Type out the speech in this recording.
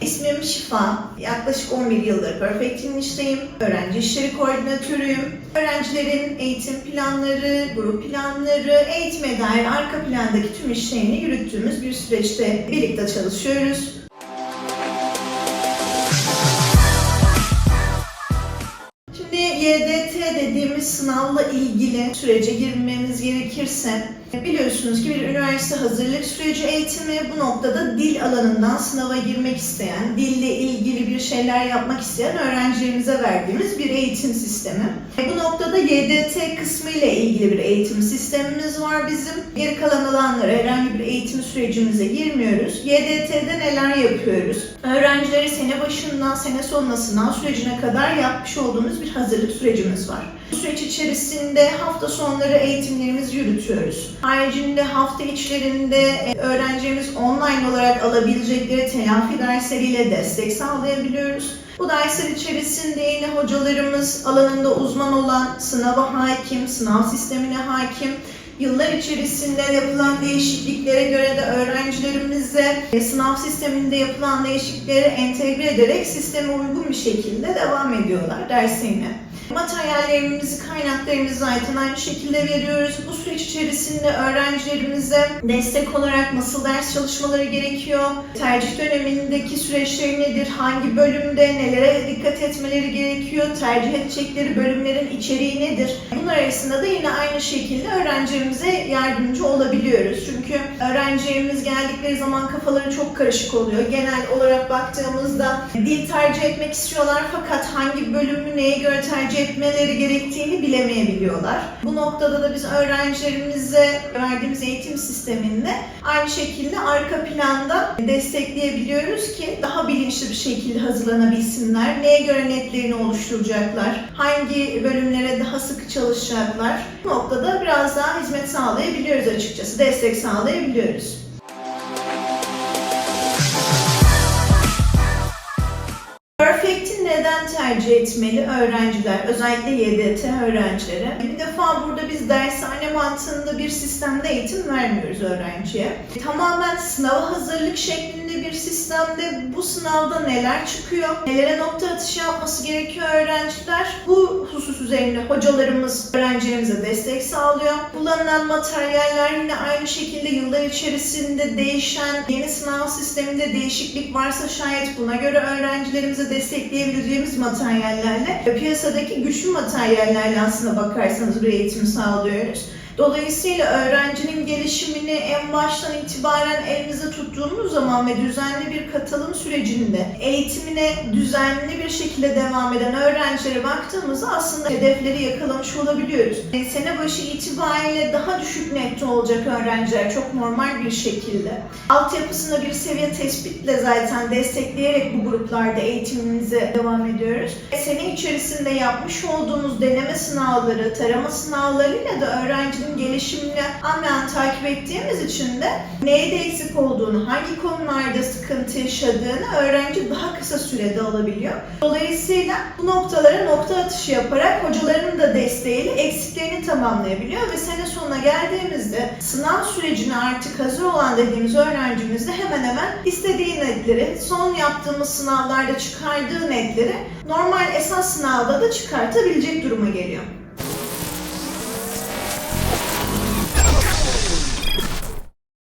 İsmim Şifa. Yaklaşık 11 yıldır Perfect English'teyim. Öğrenci işleri koordinatörüyüm. Öğrencilerin eğitim planları, grup planları, eğitime dair arka plandaki tüm işlerini yürüttüğümüz bir süreçte birlikte çalışıyoruz. Dediğimiz sınavla ilgili sürece girmemiz gerekirse biliyorsunuz ki bir üniversite hazırlık süreci eğitimi bu noktada dil alanından sınava girmek isteyen, dille ilgili bir şeyler yapmak isteyen öğrencilerimize verdiğimiz bir eğitim sistemi. Bu noktada YDT kısmı ile ilgili bir eğitim sistemimiz var bizim. Geri kalan alanlara herhangi bir eğitim sürecimize girmiyoruz. YDT'de neler yapıyoruz? Öğrencileri sene başından sene sonuna sınav sürecine kadar yapmış olduğumuz bir hazırlık sürecimiz var. Bu süreç içerisinde hafta sonları eğitimlerimizi yürütüyoruz. Haricinde hafta içlerinde e, öğrencilerimiz online olarak alabilecekleri telafi dersleriyle destek sağlayabiliyoruz. Bu dersler içerisinde yine hocalarımız alanında uzman olan, sınava hakim, sınav sistemine hakim, Yıllar içerisinde yapılan değişikliklere göre de öğrencilerimize e, sınav sisteminde yapılan değişiklikleri entegre ederek sisteme uygun bir şekilde devam ediyorlar derslerine. Materyallerimizi, kaynaklarımızı zaten aynı şekilde veriyoruz. Bu süreç içerisinde öğrencilerimize destek olarak nasıl ders çalışmaları gerekiyor, tercih dönemindeki süreçleri nedir, hangi bölümde nelere dikkat etmeleri gerekiyor, tercih edecekleri bölümlerin içeriği nedir? Bunlar arasında da yine aynı şekilde öğrencilerimize yardımcı olabiliyoruz. Çünkü öğrencilerimiz geldikleri zaman kafaları çok karışık oluyor. Genel olarak baktığımızda dil tercih etmek istiyorlar fakat hangi bölümü neye göre tercih etmeleri gerektiğini bilemeyebiliyorlar. Bu noktada da biz öğrencilerimize verdiğimiz eğitim sisteminde aynı şekilde arka planda destekleyebiliyoruz ki daha bilinçli bir şekilde hazırlanabilsinler. Neye göre netlerini oluşturacaklar, hangi bölümlere daha sıkı çalışacaklar. Bu noktada biraz daha hizmet sağlayabiliyoruz açıkçası, destek sağlayabiliyoruz. Perfect'i neden tercih etmeli öğrenciler, özellikle YDT öğrencileri? Bir defa burada biz dershane mantığında bir sistemde eğitim vermiyoruz öğrenciye. Tamamen sınava hazırlık şeklinde bir sistemde bu sınavda neler çıkıyor, nelere nokta atışı yapması gerekiyor öğrenciler. Bu husus üzerinde hocalarımız öğrencilerimize destek sağlıyor. Kullanılan materyaller yine aynı şekilde yıllar içerisinde değişen yeni sınav sisteminde değişiklik varsa şayet buna göre öğrencilerimize destekleyebileceğimiz materyallerle piyasadaki güçlü materyallerle aslında bakarsanız eğitim sağlıyoruz. Dolayısıyla öğrencinin gelişimini en baştan itibaren elimizde tuttuğumuz zaman ve düzenli bir katılım sürecinde eğitimine düzenli bir şekilde devam eden öğrencilere baktığımızda aslında hedefleri yakalamış olabiliyoruz. Sene başı itibariyle daha düşük nette olacak öğrenciler çok normal bir şekilde. Altyapısında bir seviye tespitle zaten destekleyerek bu gruplarda eğitimimize devam ediyoruz. Sene içerisinde yapmış olduğumuz deneme sınavları, tarama sınavlarıyla da öğrencinin gelişimini anlayan takip ettiğimiz için de neyde eksik olduğunu, hangi konularda sıkıntı yaşadığını öğrenci daha kısa sürede alabiliyor. Dolayısıyla bu noktalara nokta atışı yaparak hocaların da desteğiyle eksiklerini tamamlayabiliyor ve sene sonuna geldiğimizde sınav sürecine artık hazır olan dediğimiz öğrencimiz de hemen hemen istediği netleri, son yaptığımız sınavlarda çıkardığı netleri normal esas sınavda da çıkartabilecek duruma geliyor.